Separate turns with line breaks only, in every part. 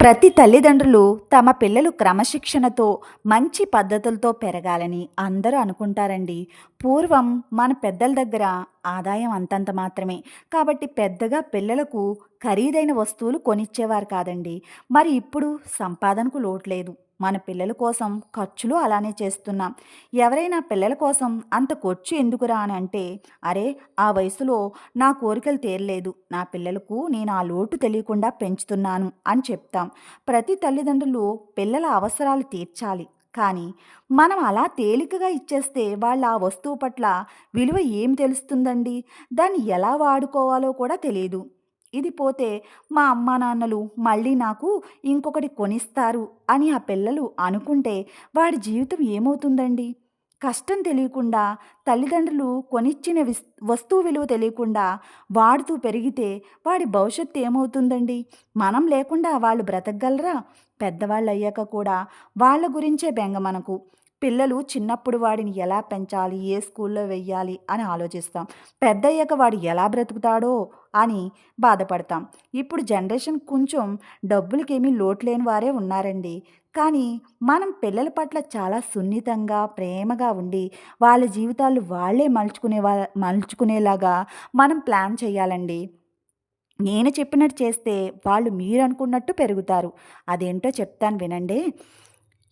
ప్రతి తల్లిదండ్రులు తమ పిల్లలు క్రమశిక్షణతో మంచి పద్ధతులతో పెరగాలని అందరూ అనుకుంటారండి. పూర్వం మన పెద్దల దగ్గర ఆదాయం అంతంత మాత్రమే. కాబట్టి పెద్దగా పిల్లలకు ఖరీదైన వస్తువులు కొనిచ్చేవారు కాదండి. మరి ఇప్పుడు సంపాదనకు లోటు లేదు. మన పిల్లల కోసం ఖర్చులు అలానే చేస్తున్నాం. ఎవరైనా పిల్లల కోసం అంత ఖర్చు ఎందుకురా అని అంటే అరే ఆ వయసులో నా కోరికలు తీరలేదు. నా పిల్లలకు నేను ఆ లోటు తెలియకుండా పెంచుతున్నాను అని చెప్తాం. ప్రతి తల్లిదండ్రులు పిల్లల అవసరాలు తీర్చాలి. కానీ మనం అలా తేలికగా ఇచ్చేస్తే వాళ్ళ ఆ వస్తువు పట్ల విలువ ఏం తెలుస్తుందండి? దాన్ని ఎలా వాడుకోవాలో కూడా తెలియదు. ఇది పోతే మా అమ్మా నాన్నలు మళ్ళీ నాకు ఇంకొకటి కొనిస్తారు అని ఆ పిల్లలు అనుకుంటే వాడి జీవితం ఏమవుతుందండి? కష్టం తెలియకుండా తల్లిదండ్రులు కొనిచ్చిన విస్ వస్తువు విలువ తెలియకుండా వాడుతూ పెరిగితే వాడి భవిష్యత్తు ఏమవుతుందండి? మనం లేకుండా వాళ్ళు బ్రతకగలరా? పెద్దవాళ్ళు అయ్యాక కూడా వాళ్ళ గురించే బెంగ మనకు. పిల్లలు చిన్నప్పుడు వాడిని ఎలా పెంచాలి ఏ స్కూల్లో వెయ్యాలి అని ఆలోచిస్తాం. పెద్దయ్యాక వాడు ఎలా బ్రతుకుతాడో అని బాధపడతాం. ఇప్పుడు జనరేషన్ కొంచెం డబ్బులకేమీ లోటు లేని వారే ఉన్నారండి. కానీ మనం పిల్లల పట్ల చాలా సున్నితంగా ప్రేమగా ఉండి వాళ్ళ జీవితాలు వాళ్ళే మలుచుకునే మలుచుకునేలాగా మనం ప్లాన్ చేయాలండి. నేను చెప్పినట్టు చేస్తే వాళ్ళు మీరు అనుకున్నట్టు పెరుగుతారు. అదేంటో చెప్తాను వినండి.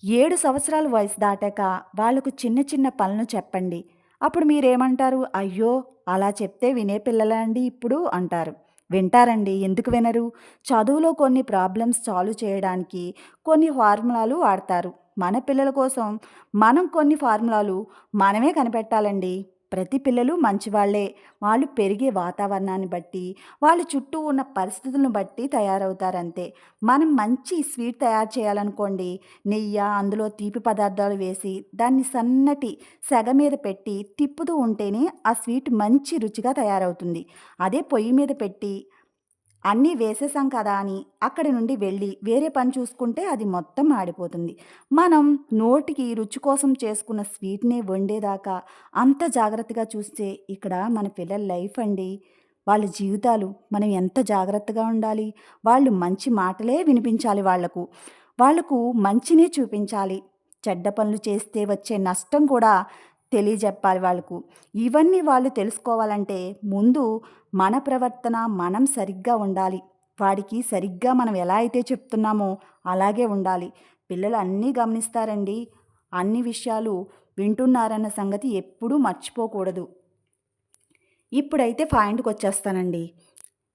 ఏడు సంవత్సరాల వయసు దాటాక వాళ్ళకు చిన్న చిన్న పనులు చెప్పండి. అప్పుడు మీరేమంటారు? అయ్యో అలా చెప్తే వినే పిల్లలండి ఇప్పుడు? అంటారు. వింటారండి ఎందుకు వినరు? చదువులో కొన్ని ప్రాబ్లమ్స్ సాల్వ్ చేయడానికి కొన్ని ఫార్ములాలు వాడతారు. మన పిల్లల కోసం మనం కొన్ని ఫార్ములాలు మనమే కనిపెట్టాలండి. ప్రతి పిల్లలు మంచివాళ్ళే. వాళ్ళు పెరిగే వాతావరణాన్ని బట్టి వాళ్ళ చుట్టూ ఉన్న పరిస్థితులను బట్టి తయారవుతారంతే. మనం మంచి స్వీట్ తయారు చేయాలనుకోండి నెయ్యి అందులో తీపి పదార్థాలు వేసి దాన్ని సన్నటి సెగ మీద పెట్టి తిప్పుతూ ఉంటేనే ఆ స్వీట్ మంచి రుచిగా తయారవుతుంది. అదే పొయ్యి మీద పెట్టి అన్నీ వేసేసాం కదా అని అక్కడి నుండి వెళ్ళి వేరే పని చూసుకుంటే అది మొత్తం ఆడిపోతుంది. మనం నోటికి రుచి కోసం చేసుకున్న స్వీట్నే వండేదాకా అంత జాగ్రత్తగా చూస్తే ఇక్కడ మన పిల్లల లైఫ్ అండి. వాళ్ళ జీవితాలు మనం ఎంత జాగ్రత్తగా ఉండాలి? వాళ్ళు మంచి మాటలే వినిపించాలి వాళ్ళకు వాళ్ళకు మంచినే చూపించాలి. చెడ్డ పనులు చేస్తే వచ్చే నష్టం కూడా తెలియజెప్పాలి వాళ్ళకు. ఇవన్నీ వాళ్ళు తెలుసుకోవాలంటే ముందు మన ప్రవర్తన మనం సరిగ్గా ఉండాలి. వాడికి సరిగ్గా మనం ఎలా అయితే చెప్తున్నామో అలాగే ఉండాలి. పిల్లలు అన్నీ గమనిస్తారండి. అన్ని విషయాలు వింటున్నారన్న సంగతి ఎప్పుడూ మర్చిపోకూడదు. ఇప్పుడైతే పాయింట్కి వచ్చేస్తానండి.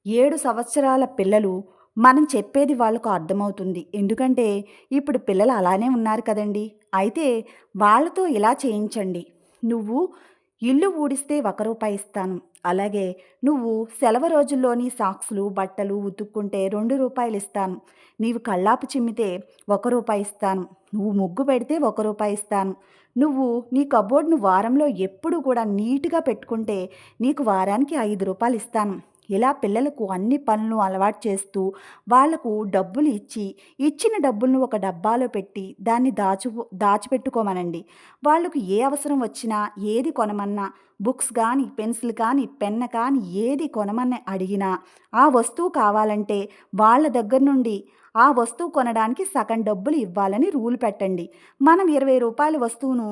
ఏడు సంవత్సరాల పిల్లలు మనం చెప్పేది వాళ్ళకు అర్థమవుతుంది. ఎందుకంటే ఇప్పుడు పిల్లలు అలానే ఉన్నారు కదండి. అయితే వాళ్ళతో ఇలా చేయించండి. నువ్వు ఇల్లు ఊడిస్తే ఒక రూపాయి ఇస్తాను. అలాగే నువ్వు సెలవు రోజుల్లోని సాక్స్లు బట్టలు ఉతుక్కుంటే రెండు రూపాయలు ఇస్తాను. నీవు కళ్ళాపు చిమ్మితే ఒక రూపాయి ఇస్తాను. నువ్వు ముగ్గు పెడితే ఒక రూపాయి ఇస్తాను. నువ్వు నీ కబోర్డ్ను వారంలో ఎప్పుడు కూడా నీట్గా పెట్టుకుంటే నీకు వారానికి ఐదు రూపాయలు ఇస్తాను. ఇలా పిల్లలకు అన్ని పనులు అలవాటు చేస్తూ వాళ్ళకు డబ్బులు ఇచ్చి ఇచ్చిన డబ్బులను ఒక డబ్బాలో పెట్టి దాన్ని దాచు దాచిపెట్టుకోమనండి. వాళ్ళకు ఏ అవసరం వచ్చినా ఏది కొనమన్నా బుక్స్ కానీ పెన్సిల్ కానీ పెన్న కానీ ఏది కొనమని అడిగినా ఆ వస్తువు కావాలంటే వాళ్ళ దగ్గర నుండి ఆ వస్తువు కొనడానికి సగం డబ్బులు ఇవ్వాలని రూల్ పెట్టండి. మనం ఇరవై రూపాయల వస్తువును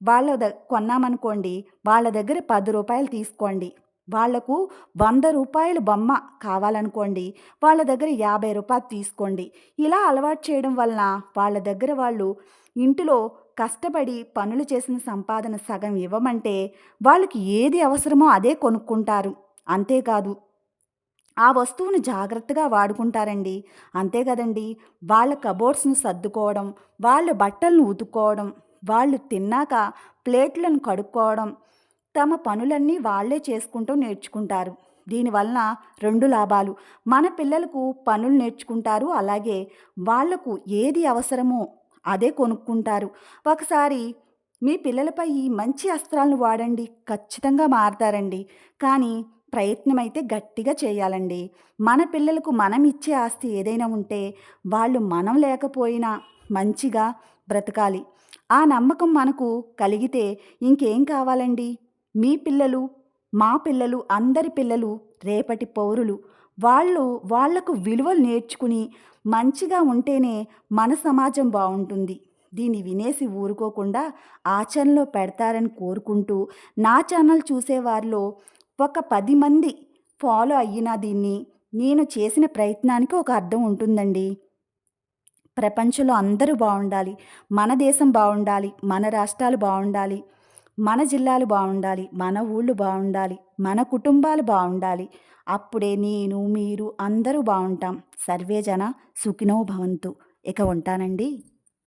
వాళ్ళ ద కొన్నామనుకోండి వాళ్ళ దగ్గర పది రూపాయలు తీసుకోండి. వాళ్ళకు వంద రూపాయల బొమ్మ కావాలనుకోండి వాళ్ళ దగ్గర యాభై రూపాయలు తీసుకోండి. ఇలా అలవాటు చేయడం వలన వాళ్ళ దగ్గర వాళ్ళు ఇంటిలో కష్టపడి పనులు చేసిన సంపాదన సగం ఇవ్వమంటే వాళ్ళకి ఏది అవసరమో అదే కొనుక్కుంటారు. అంతేకాదు ఆ వస్తువును జాగ్రత్తగా వాడుకుంటారండి. అంతే కదండి వాళ్ళ కబోర్డ్స్ను సర్దుకోవడం వాళ్ళ బట్టలను ఉతుక్కోవడం వాళ్ళు తిన్నాక ప్లేట్లను కడుక్కోవడం తమ పనులన్నీ వాళ్ళే చేసుకుంటూ నేర్చుకుంటారు. దీనివలన రెండు లాభాలు. మన పిల్లలకు పనులు నేర్చుకుంటారు. అలాగే వాళ్ళకు ఏది అవసరమో అదే కొనుక్కుంటారు. ఒకసారి మీ పిల్లలపై ఈ మంచి అస్త్రాలను వాడండి. ఖచ్చితంగా మారతారండి. కానీ ప్రయత్నం అయితే గట్టిగా చేయాలండి. మన పిల్లలకు మనం ఇచ్చే ఆస్తి ఏదైనా ఉంటే వాళ్ళు మనం లేకపోయినా మంచిగా బ్రతకాలి. ఆ నమ్మకం మనకు కలిగితే ఇంకేం కావాలండి? మీ పిల్లలు మా పిల్లలు అందరి పిల్లలు రేపటి పౌరులు. వాళ్ళు వాళ్ళకు విలువలు నేర్చుకుని మంచిగా ఉంటేనే మన సమాజం బాగుంటుంది. దీన్ని వినేసి ఊరుకోకుండా ఆచరణలో పెడతారని కోరుకుంటూ నా ఛానల్ చూసేవారిలో ఒక పది మంది ఫాలో అయినా దీన్ని నేను చేసిన ప్రయత్నానికి ఒక అర్థం ఉంటుందండి. ప్రపంచంలో అందరూ బాగుండాలి. మన దేశం బాగుండాలి. మన రాష్ట్రాలు బాగుండాలి. మన జిల్లాలు బాగుండాలి మన ఊళ్ళు బాగుండాలి మన కుటుంబాలు బాగుండాలి. అప్పుడే నేను మీరు అందరూ బాగుంటాం. సర్వే జన సుఖినో భవంతు. ఇక ఉంటానండి.